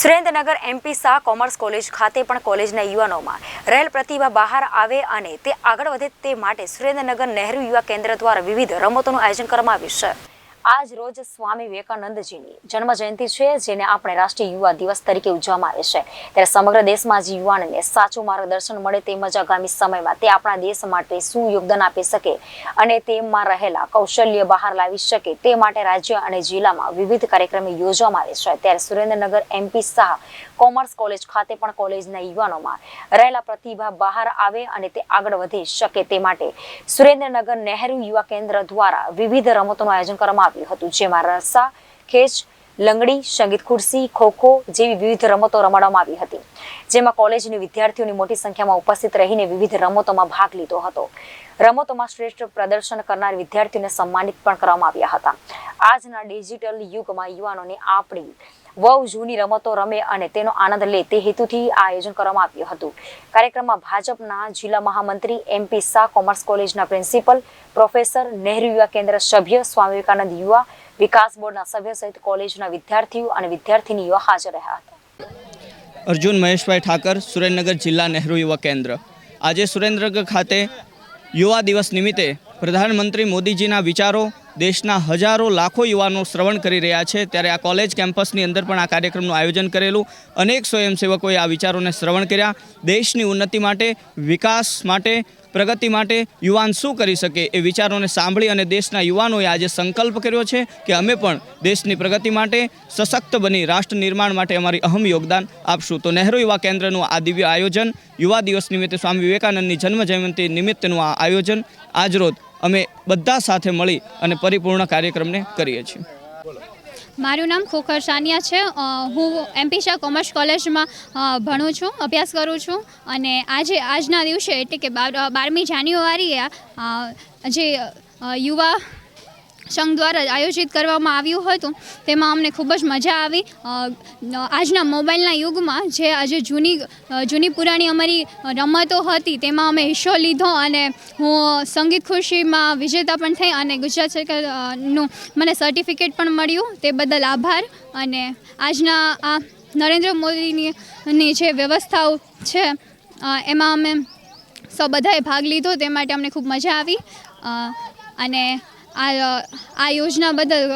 Surendranagar MP Shah commerce college ખાતે પણ કોલેજના યુવાનોમાં રહેલ પ્રતિભા બહાર આવે અને તે આગળ વધે તે માટે સુરેન્દ્રનગર નહેરુ યુવા કેન્દ્ર દ્વારા વિવિધ રમતોનું આયોજન કરવામાં આવ્યું છે. આજ રોજ સ્વામી વિવેકાનંદજીની જન્મ જયંતિ છે, જેને આપણે રાષ્ટ્રીય યુવા દિવસ તરીકે ઉજવવામાં આવે છે. ત્યારે સમગ્ર દેશમાં જે યુવાનને સાચું માર્ગદર્શન મળે તેમજ આગામી સમયમાં તે આપણા દેશ માટે શું યોગદાન આપી શકે અને તેમાં રહેલા કૌશલ્ય બહાર લાવી શકે તે માટે રાજ્ય અને જિલ્લામાં વિવિધ કાર્યક્રમો યોજવામાં આવે છે. ત્યારે Surendranagar MP Shah commerce college ખાતે પણ કોલેજના યુવાનોમાં રહેલા પ્રતિભા બહાર આવે અને તે આગળ વધી શકે તે માટે સુરેન્દ્રનગર નહેરુ યુવા કેન્દ્ર દ્વારા વિવિધ રમતોનું આયોજન કરવામાં આવ્યું હતું, જેમાં રસ્સા, ખેંચ, લંગડી, સંગીત ખુરશી, ખોખો જેવી વિવિધ રમતો રમાડવામાં આવી હતી. જેમાં કોલેજની વિદ્યાર્થીઓની મોટી સંખ્યામાં ઉપસ્થિત રહીને વિવિધ રમતોમાં ભાગ લીધો હતો. રમતોમાં શ્રેષ્ઠ પ્રદર્શન કરનાર વિદ્યાર્થીઓને સન્માનિત પણ કરવામાં આવ્યા હતા. આજના ડિજિટલ યુગમાં યુવાનોને આપણી બહુ જૂની રમતો રમે અને તેનો આનંદ લે તે હેતુથી આ આયોજન કરવામાં આવ્યું હતું. કાર્યક્રમમાં ભાજપના જિલ્લા મહામંત્રી એમપી શાહ, કોમર્સ કોલેજના પ્રિન્સિપલ પ્રોફેસર નહેરુ યુવા કેન્દ્ર સભ્ય, સ્વામી વિવેકાનંદ યુવા વિકાસ બોર્ડના સભ્ય સહિત કોલેજના વિદ્યાર્થીઓ અને વિદ્યાર્થીનીઓ હાજર રહ્યા હતા. અર્જુન મહેશભાઈ ઠાકર, સુરેન્દ્રનગર જિલ્લા નહેરુ યુવા કેન્દ્ર. આજે સુરેન્દ્રનગર ખાતે યુવા દિવસ નિમિત્તે પ્રધાનમંત્રી મોદીજીના વિચારો દેશના હજારો લાખો યુવાનો શ્રવણ કરી રહ્યા છે, ત્યારે આ કોલેજ કેમ્પસની અંદર પણ આ કાર્યક્રમનું આયોજન કરેલું. અનેક સ્વયંસેવકોએ આ વિચારોને શ્રવણ કર્યા. દેશની ઉન્નતિ માટે, વિકાસ માટે, પ્રગતિ માટે યુવાન શું કરી શકે એ વિચારોને સાંભળી અને દેશના યુવાનોએ આજે સંકલ્પ કર્યો છે કે અમે પણ દેશની પ્રગતિ માટે સશક્ત બની રાષ્ટ્ર નિર્માણ માટે અમારી અહમ યોગદાન આપશું. તો નહેરુ યુવા કેન્દ્રનું આ દિવ્ય આયોજન યુવા દિવસ નિમિત્તે સ્વામી વિવેકાનંદની જન્મ જયંતિ નિમિત્તનું આ આયોજન આજરોજ અમે બધા સાથે મળી અને પરિપૂર્ણ કાર્યક્રમને કરીએ છીએ. મારું નામ ખોખર સાનિયા છે. હું એમપી શાહ કોમર્સ કોલેજમાં ભણું છું, અભ્યાસ કરું છું અને આજે, આજના દિવસે એટલે કે બાર, બારમી જાન્યુઆરીએ જે યુવા સંઘ દ્વારા આયોજિત કરવામાં આવ્યું હતું. તેમાં અમને ખૂબ જ મજા આવી. આજના મોબાઈલના યુગમાં જે આજે જૂની જૂની પુરાણી અમારી રમતો હતી તેમાં અમે હિસ્સો લીધો અને હું સંગીત ખુશીમાં વિજેતા પણ થઈ અને ગુજરાત સરકારનું મને સર્ટિફિકેટ પણ મળ્યું. તે બદલ આભાર અને આજના આ નરેન્દ્ર મોદીની જે વ્યવસ્થાઓ છે એમાં અમે સૌ, બધાએ ભાગ લીધો. તે માટે અમને ખૂબ મજા આવી. અને આ આ યોજના બદલ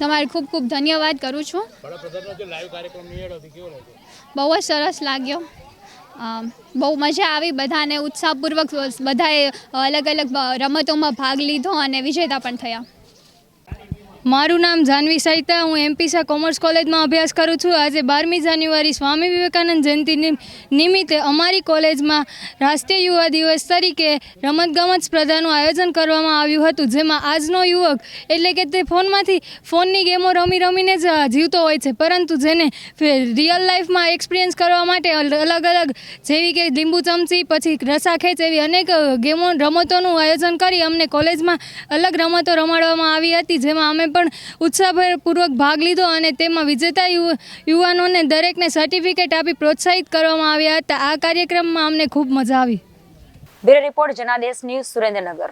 તમારે ખૂબ ખૂબ ધન્યવાદ કરું છું. બહુ જ સરસ લાગ્યો. બહુ મજા આવી બધાને ઉત્સાહપૂર્વક બધાએ અલગ અલગ રમતોમાં ભાગ લીધો અને વિજેતા પણ થયા. મારું નામ જાનવી સાહિતા હું એમપીસા કોમર્સ કોલેજમાં અભ્યાસ કરું છું. આજે બારમી જાન્યુઆરી સ્વામી વિવેકાનંદ જયંતિ નિમિત્તે અમારી કોલેજમાં રાષ્ટ્રીય યુવા દિવસ તરીકે રમતગમત સ્પર્ધાનું આયોજન કરવામાં આવ્યું હતું, જેમાં આજનો યુવક, એટલે કે તે ફોનમાંથી ફોનની ગેમો રમી રમીને જ જીવતો હોય છે, પરંતુ જેને રિયલ લાઈફમાં એક્સપિરિયન્સ કરવા માટે અલગ અલગ જેવી કે લીંબુ ચમચી, પછી રસા ખેંચ એવી અનેક ગેમો, રમતોનું આયોજન કરી અમને કોલેજમાં અલગ રમતો રમાડવામાં આવી હતી, જેમાં અમે પણ ઉત્સાહપૂર્વક ભાગ લીધો અને તેમાં વિજેતા યુવાનોને દરેકને સર્ટિફિકેટ આપી પ્રોત્સાહિત કરવામાં આવ્યા હતા. આ કાર્યક્રમમાં અમને ખૂબ મજા આવી. Bureau report, Janadesh news Surendranagar.